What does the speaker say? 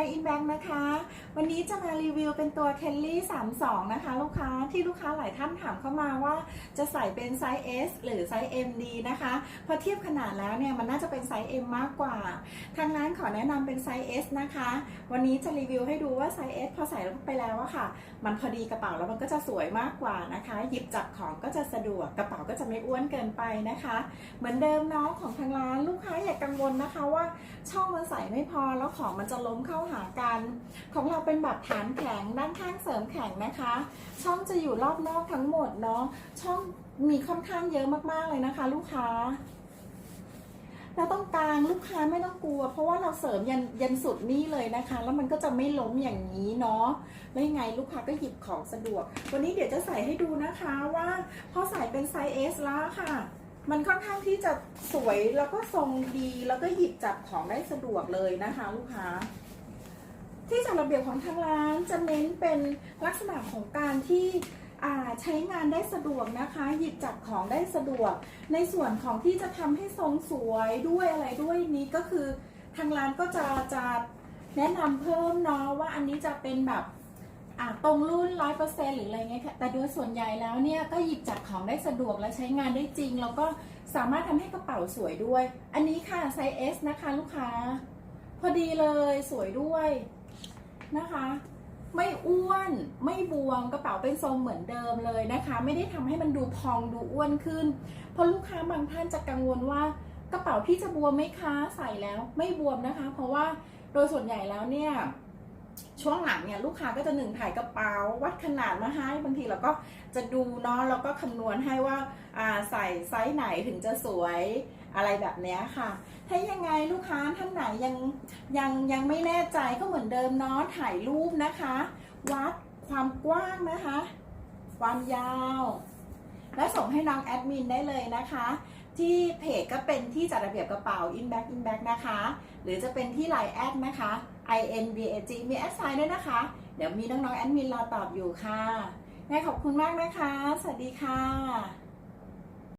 บ็กอินแบ็กนะคะ วันนี้จะมารีวิวเป็นตัว Kelly 32 นะคะ ลูกค้าที่ลูกค้าหลายท่านถามเข้ามาว่า จะใส่เป็นไซส์ S หรือไซส์ M ดีนะคะพอเทียบขนาดแล้วเนี่ยมันน่าจะเป็นไซส์ M มากกว่า ทางร้านขอแนะนำเป็นไซส์ S นะคะ วันนี้จะรีวิวให้ดูว่าไซส์ S พอใส่ลงไปแล้วอะค่ะ มันพอดีกระเป๋าแล้วมันก็จะสวยมากกว่านะคะ หยิบจับของก็จะสะดวกกระเป๋าก็จะไม่อ้วนเกินไปนะคะ เหมือนเดิมเนาะของทางร้านลูกค้า วลนะคะว่าช่องมันใส่ไม่พอแล้วของมันจะล้มเข้าหากัน ของเราเป็นแบบฐานแข็งด้านข้างเสริมแข็งนะคะ ช่องจะอยู่รอบนอกทั้งหมดเนาะช่องมีค่อนข้างเยอะมากๆเลยนะคะ ลูกค้าแล้วตรงกลางลูกค้าไม่ต้องกลัว เพราะว่าเราเสริมยันยันสุดนี่เลยนะคะ แล้วมันก็จะไม่ล้มอย่างนี้เนาะแล้วยังไงลูกค้าก็หยิบของสะดวก วันนี้เดี๋ยวจะใส่ให้ดูนะคะว่าพอใส่เป็นไซส์ S แล้วค่ะ มันค่อนข้างที่จะสวยแล้วก็ทรงดีแล้วก็หยิบจับของได้สะดวกเลยนะคะลูกค้า ที่จัดระเบียบของทางร้านจะเน้นเป็นลักษณะของการที่ใช้งานได้สะดวกนะคะ หยิบจับของได้สะดวก ในส่วนของที่จะทำให้ทรงสวยด้วยอะไรด้วยนี้ก็คือทางร้านก็จะจะแนะนำเพิ่มเนาะว่าอันนี้จะเป็นแบบ อ่าตรงรุ่นร้อยเปอร์เซ็นหรืออะไรเงี้ยค่ะแต่โดยส่วนใหญ่แล้วเนี่ยก็หยิบจับของได้สะดวกและใช้งานได้จริง แล้วก็สามารถทำให้กระเป๋าสวยด้วย อันนี้ค่ะไซส์ S นะคะลูกค้า พอดีเลยสวยด้วยนะคะ ไม่อ้วนไม่บวมกระเป๋าเป็นทรงเหมือนเดิมเลยนะคะ ไม่ได้ทำให้มันดูพองดูอ้วนขึ้น เพราะลูกค้าบางท่านจะกังวลว่ากระเป๋าพี่จะบวมไหมคะใส่แล้วไม่บวมนะคะ เพราะว่าโดยส่วนใหญ่แล้วเนี่ย ช่วงหลังเนี่ยลูกค้าก็จะหนึ่งถ่ายกระเป๋าวัดขนาดมาให้บางทีเราก็จะดูเนาะแล้วก็คำนวณให้ว่าใส่ไซส์ไหนถึงจะสวยอะไรแบบเนี้ยค่ะ ถ้ายังไงลูกค้าท่านไหนยังยังยังไม่แน่ใจก็เหมือนเดิมเนาะถ่ายรูปนะคะ วัดความกว้างนะคะ ความยาว และส่งให้น้องแอดมินได้เลยนะคะ ที่เพจก็เป็นที่จัดระเบียบกระเป๋า inback inback นะคะ หรือจะเป็นที่ไลน์แอดนะคะ i n b a g มีแอดไซน์ด้วยนะคะ เดี๋ยวมีน้องๆแอดมินรอตอบอยู่ค่ะงขอบคุณมากนะคะ สวัสดีค่ะ